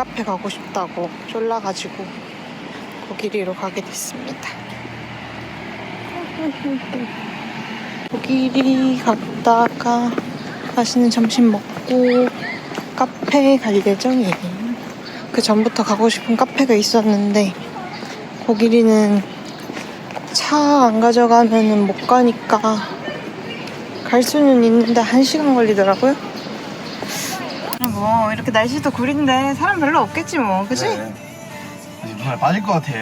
카페 가고 싶다고 쫄라가지고 고기리로 가게 됐습니다. 고기리 갔다가 맛있는 점심 먹고 카페 갈 예정이에요. 그 전부터 가고 싶은 카페가 있었는데 고기리는 차 안 가져가면 못 가니까 갈 수는 있는데 한 시간 걸리더라고요. 뭐 이렇게 날씨도 구린데 사람 별로 없겠지 뭐, 그지? 그래. 이제 눈알 빠질 것 같아.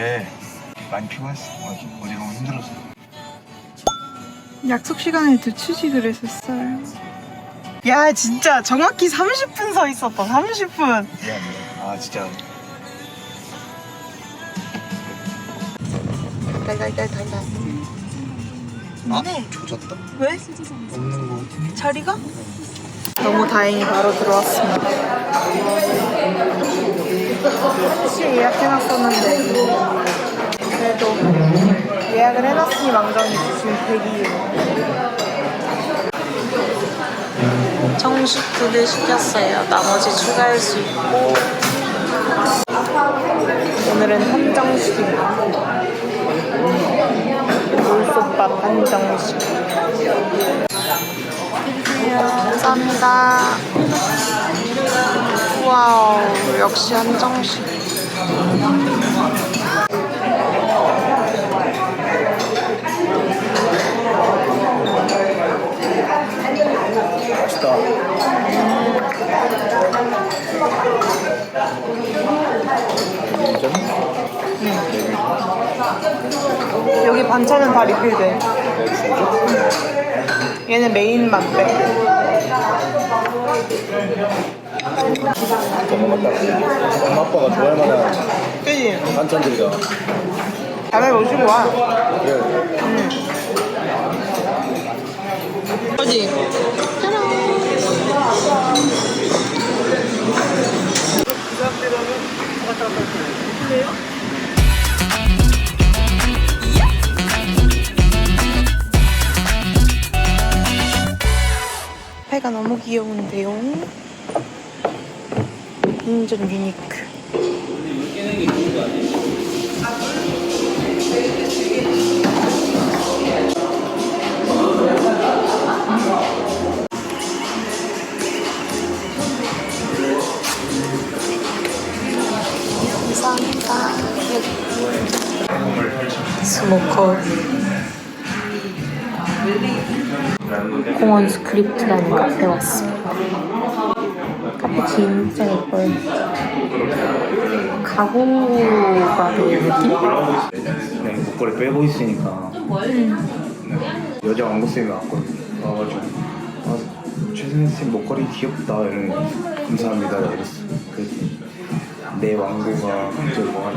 많이 피곤했어. 어제, 어제 너무 힘들었어. 약속 시간에 늦추지 그랬었어요. 야 진짜 정확히 30분 서 있었다. 30분. 미안해. 아 진짜. 달달달달달. 아 네. 조졌다. 왜? 없는 거 같은데. 자리가? 너무 다행히 바로 들어왔습니다. 혹시 예약해놨었는데 그래도 예약을 해놨으니 망정이지 지금 대기예요. 두개 시켰어요. 나머지 추가할 수 있고 오늘은 한정식입니다. 돌솥밥 한정식. 감사합니다. 와우, 역시 한정식. 맛있다. 여기 반찬은 다 리필돼. 얘는 메인. 너무 맛다. 엄마 아빠가 좋아할 만한 그지? 반찬들이다. 다음에 모시고 와. 그래. 그지? 패가 너무 귀여운데요. 완전 유니크. 감사합니다. 스모커 공원 스크립트라는 카페 왔습니다. 카페 진짜 예뻐요. 가구가 되는 느낌? 네, 목걸이 빼고 있으니까. 네, 여자 왕고쌤이 왔거든요. 와가지고 아, 최승현 쌤 목걸이 귀엽다 이러는 감사합니다 이랬어. 그랬더니 내 왕고가 갑자기 뭐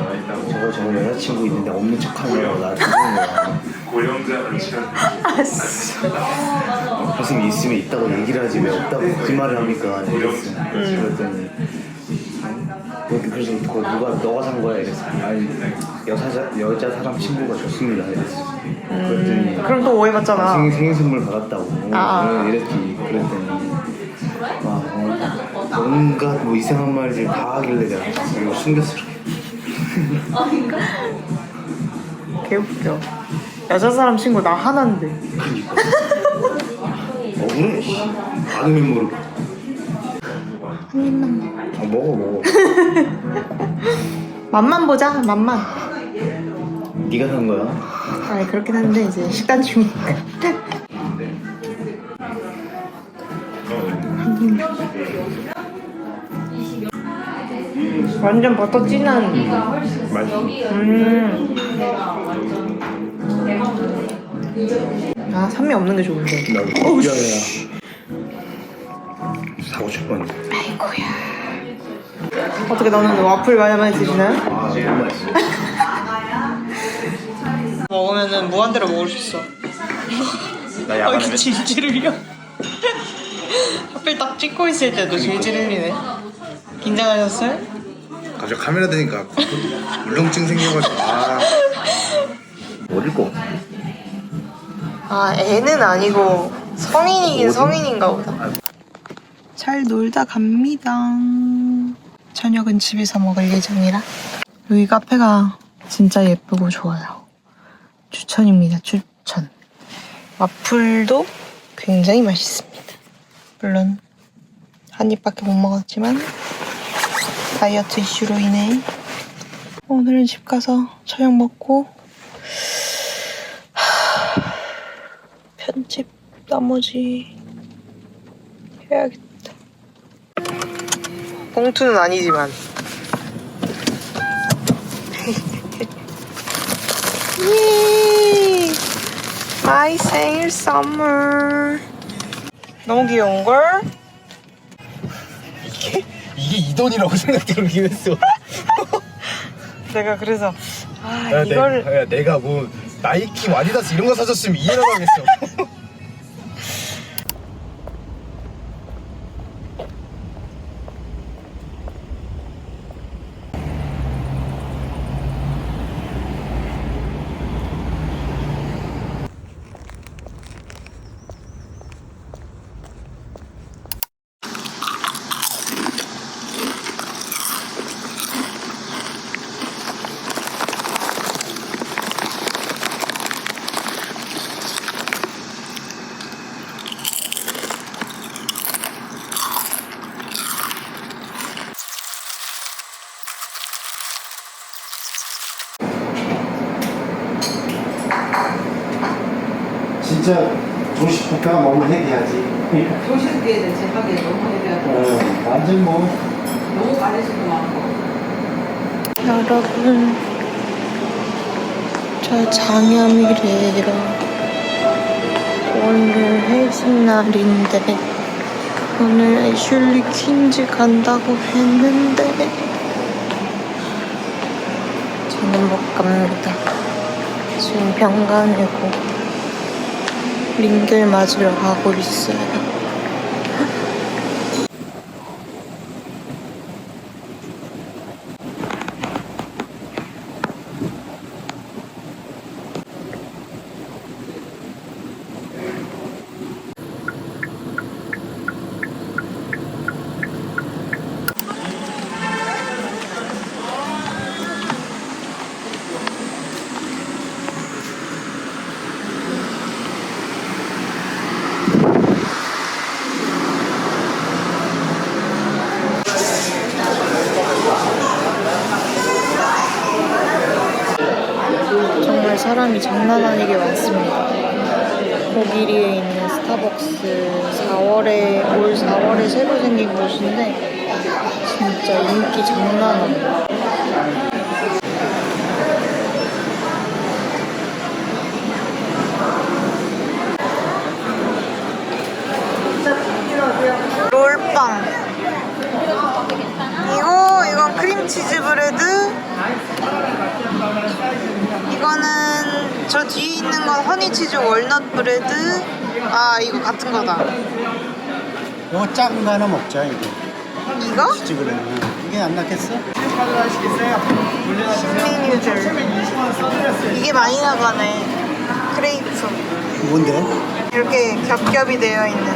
저거 저거 여자친구 있는데 없는 척하느라고 나를 부르는 거야. 고령자를 어, 선생님 있으면 있다고 얘기를 하지 왜 없다고 거짓말을 합니까? 이랬어. 그랬더니 왜 그래서 그거 누가 너가 산 거야? 이랬어. 아니 여자 여자 사람 친구가 줬습니다. 이랬어. 그랬더니 그럼 또 오해받잖아. 생일, 생일 선물 받았다고 아. 이랬지. 그랬더니 막 어, 온갖 뭐 이상한 말들 다 하길래 내가 이거 숨겼어. 이렇게. 개웃겨. 여자 사람 친구 나 하나인데. 억울해. 씨. 아니면 모르고. 한 입만. 아, 먹어 먹어. 맛만 보자, 맛만. 네가 산 거야? 아 그렇긴 한데 이제 식단 중이니까. 완전 버터 진한. 맛있어. 음. 아 산미 없는 게 좋은데. 나도 커피하냐 사고 아이고야. 어떻게 너는 와플 많이 많이 드시나요? 아 너무 맛있어 먹으면은 무한대로 먹을 수 있어. 나 아, 야간에 이렇게 질질 흘려. 하필 딱 찍고 있을 때도 질질 흘리네. 긴장하셨어요? 갑자기 카메라 되니까 울렁증 생겨가지고 아 어딜 거 아, 애는 아니고 성인이긴 성인인가 보다. 잘 놀다 갑니다. 저녁은 집에서 먹을 예정이라. 여기 카페가 진짜 예쁘고 좋아요. 추천입니다. 추천. 와플도 굉장히 맛있습니다. 물론 한 입밖에 못 먹었지만 다이어트 이슈로 인해 오늘은 집 가서 저녁 먹고 편집 나머지 해야겠다. 봉투는 아니지만. 예! 마이 생일 선물. 너무 귀여운 걸? 이게 이 돈이라고 생각 들긴 했어. 내가 그래서 아 야, 이걸 내, 야, 내가 뭐 나이키, 와디다스 이런 거 사줬으면 이해를 하겠어. 진짜 조식 뷔페가 너무 헤비하지. 조식에 대체 하기에 너무 해야 어, 완전 뭐. 너무 많으시도 많고 여러분 저 장염이래요 오늘 회식 날인데 오늘 애슐리 퀸즈 간다고 했는데 저는 못 갑니다. 지금 병간이고 링겔 맞으러 가고 있어요 사람이 장난 아니게 많습니다. 고기리에 있는 스타벅스 4월에 올 4월에 새로 생긴 곳인데 진짜 인기 장난 아니에요. 롤빵 이거 이건 크림치즈 브레드 이거는 저 뒤에 있는 건 허니치즈 월넛 브레드 아 이거 같은 거다 이거 작은 거 하나 먹자 이거. 이거? 치즈 그래. 이게 안 낫겠어? 메뉴들 이게 많이 나가네 크레이프 뭔데? 이렇게 겹겹이 되어 있는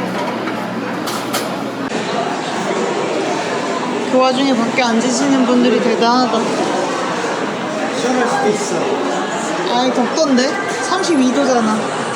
그 와중에 밖에 앉으시는 분들이 대단하다 시원할 수도 있어. 아이 덥던데? 32도잖아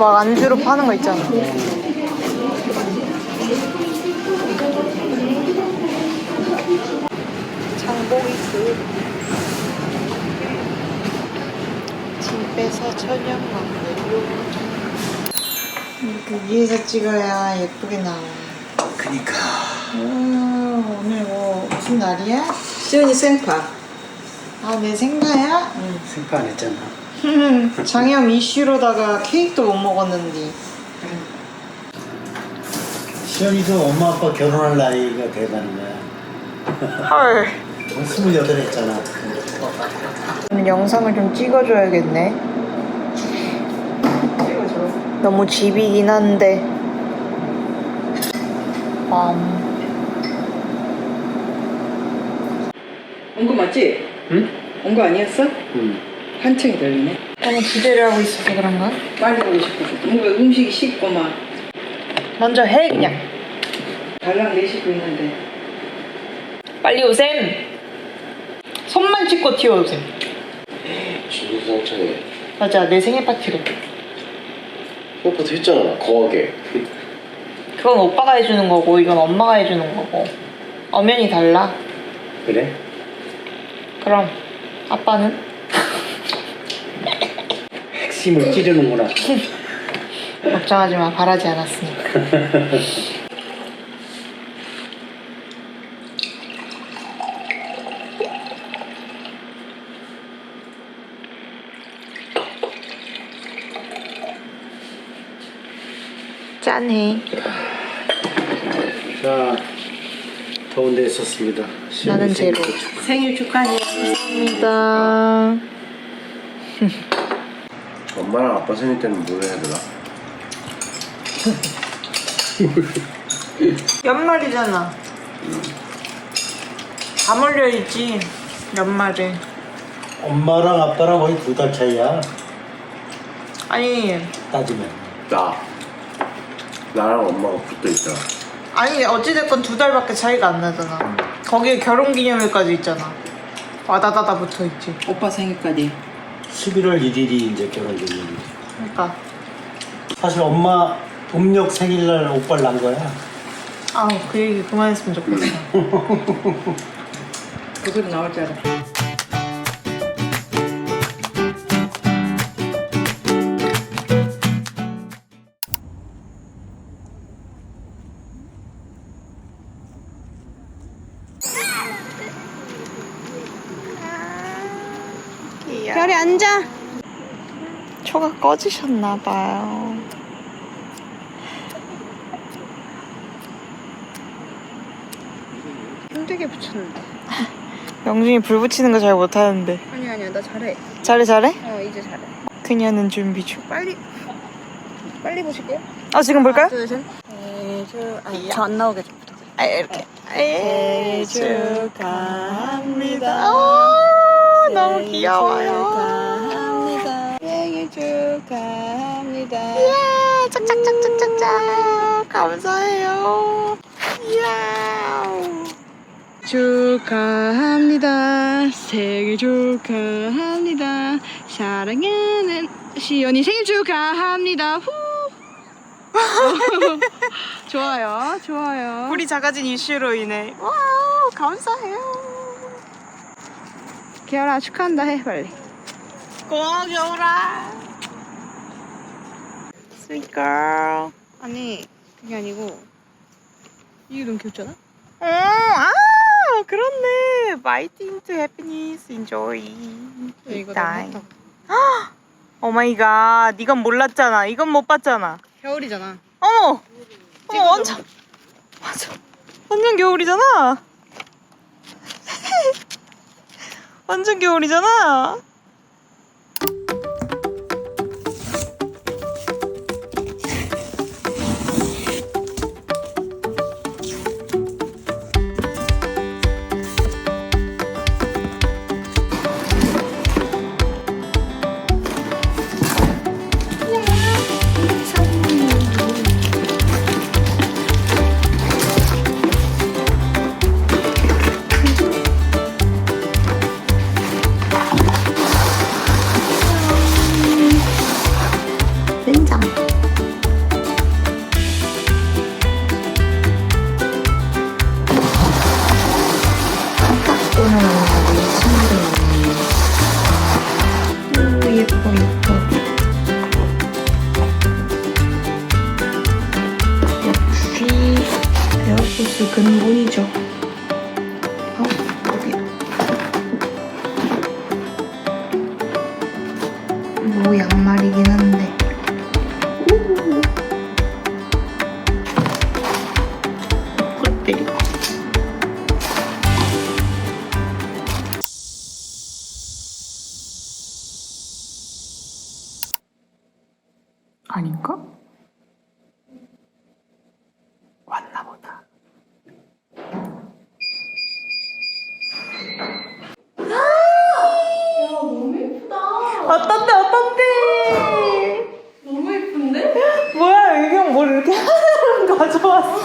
막 안주로 파는 거 있잖아 장보기스 집에서 저녁 먹는 이렇게 위에서 찍어야 예쁘게 나와 그니까. 음, 오늘 뭐 무슨 날이야? 시원이 생파 아 내 생가야? 생파 안 했잖아. 장염 이슈로다가 케이크도 못 먹었는데 시연이도 엄마 아빠 결혼할 나이가 되다는 거야. 헐. 스물여덟 했잖아. 영상을 좀 찍어줘야겠네. 너무 집이긴 한데. 음. 온 거 맞지? 응? 온 거 아니었어? 응. 한층이 들리네. 너무 기대를 하고 있어서 그런가? 빨리 보고 싶어서. 뭔가 음식이 식고 막 먼저 해 그냥. 달랑 내시고 있는데. 빨리 오셈. 손만 씻고 튀어오셈. 주상창에 맞아 내 생일 파티로. 오빠도 했잖아 거하게 그건 오빠가 해주는 거고 이건 엄마가 해주는 거고. 엄연히 달라. 그래? 그럼 아빠는? 핵심을 찌르는구나. 걱정하지 마 바라지 않았으니까. 짠해. 자, 더운 데 있었습니다. 나는 제로. 생일 축하. 생일 축하해. 감사합니다. 엄마랑 아빠 생일 때는 뭘 해야 되나? 연말이잖아. 다 몰려있지. 연말에. 엄마랑 아빠랑 거의 두 달 차이야. 아니 따지면. 나 나랑 엄마가 붙어 있잖아 아니 어찌됐건 두 달밖에 차이가 안 나잖아. 거기에 결혼 기념일까지 있잖아. 와다다다 붙어있지. 오빠 생일까지. 11월 1일이 이제 결혼 기념일. 그러니까 사실 엄마 음력 생일날 오빠를 낳은 거야. 아우 그 얘기 그만했으면 좋겠어. 그 소리 나올 줄 알아. 별이 앉아. 초가 꺼지셨나 봐요. 힘들게 붙였는데. 영준이 불 붙이는 거 잘 못하는데. 아니 아니야 나 잘해. 잘해 잘해? 어 이제 잘해. 그녀는 준비 중. 빨리 빨리 보실게요. 아 지금 볼까요? 둘 셋. 아니 저안 나오게 좀 부탁. 아 이렇게. 생일 축하합니다. 너무 귀여워요. 축하합니다. 생일 축하합니다. 이야, 짝짝짝짝짝짝. 감사해요. 이야. 축하합니다. 생일 축하합니다. 사랑하는 시연이 생일 축하합니다. 후. 좋아요, 좋아요. 불이 작아진 이슈로 인해. 와우, 감사해요. 개열아 축하한다 해 빨리. 고마워, 겨울아. Sweet girl. 아니 그게 아니고 이게 너무 귀엽잖아. 어, 아, 그렇네. Bite into happiness, enjoy. 이거. 너무 오 마이 갓, 이건 몰랐잖아. 이건 못 봤잖아. 겨울이잖아. 어머! 어머, 완전. 맞아. 완전 겨울이잖아. 완전 겨울이잖아. 딱 아닌가? 왔나 보다. 어떤데 어떤데? 너무 예쁜데? 뭐야 유경 뭘 이렇게 하나를 가져왔어?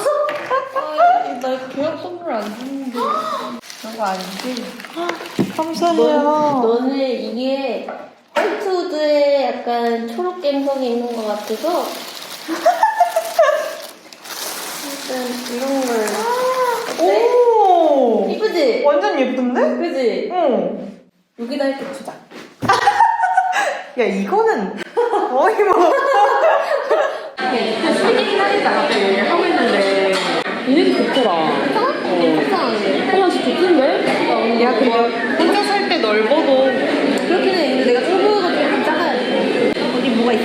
아, 나 계약 선물 안 줬는데. 그런 거 아니지? 감사해요. 너는 이게 화이트우드에 약간 초록 갬성이 있는 것 같아서 약간 이런 걸 어때? 오 이쁘지? 완전 예쁜데? 그지? 응. 여기다 이렇게 두자 야 이거는 거의 뭐 세개긴 하니까 하고 있는데 이게 좋더라 어. 괜찮은데? 어, 진짜 좋던데? 야 근데 혼자 살 때 넓어도 그렇긴 해 근데 내가 좁은 거 조금 작아야 돼 어디 뭐가 있으면 무서워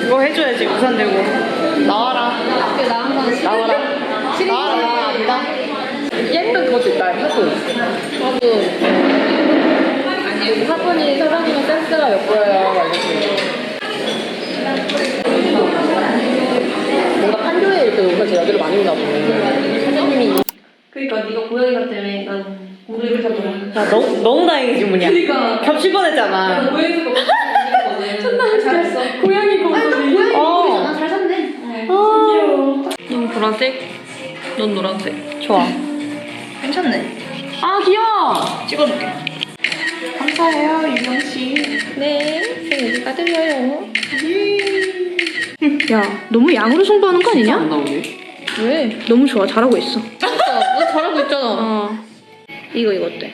그거 해줘야지 우산 들고. 나와라. 나 항상 나와라. 나와라 나 안다. 예쁜 그것도 있다 화분 화분 아니 화분이 사장님의 센스가 엿보여요 뭔가 판교에 이렇게 오면서 여기를 많이 오나 보네. 사장님이. 그러니까 네가 고양이 같다며 난 공주를 잡고 야 너무, 너무 다행이지 뭐냐. 그러니까. 겹칠 뻔했잖아. 고양이가 잘했어. 고양이 공주 아니 너 고양이 어. 공주잖아 잘 샀네. 귀여워. 넌 보라색, 넌 노란색. 좋아. 괜찮네. 아, 귀여워! 찍어줄게. 감사해요 유경씨. 네 생일 축하드려요? 야 너무 양으로 승부하는 거 아니냐? 안 나오네. 왜? 너무 좋아. 잘하고 있어. 너 잘하고 있잖아. 어. 이거 이거 어때?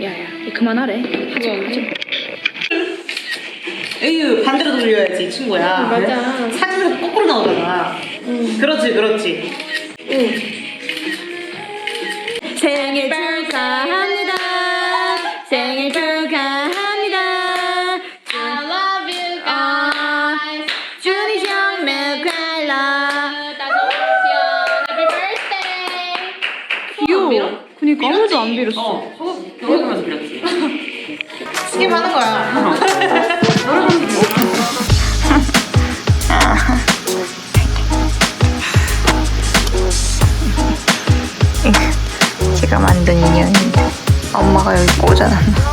야야 그만하래. 하지 마 하지 마 에휴 반대로 돌려야지 친구야 맞아. 사진에서 거꾸로 나오잖아 그렇지 그렇지 생일 축하합니다. 생일 축하합니다. I love you guys. 준이 형快乐. Happy birthday. 귀여워 그니까 아무도 안 빌었어 어, 소금 넣어주면서 빌렸지. 스킵하는 거야 제가 만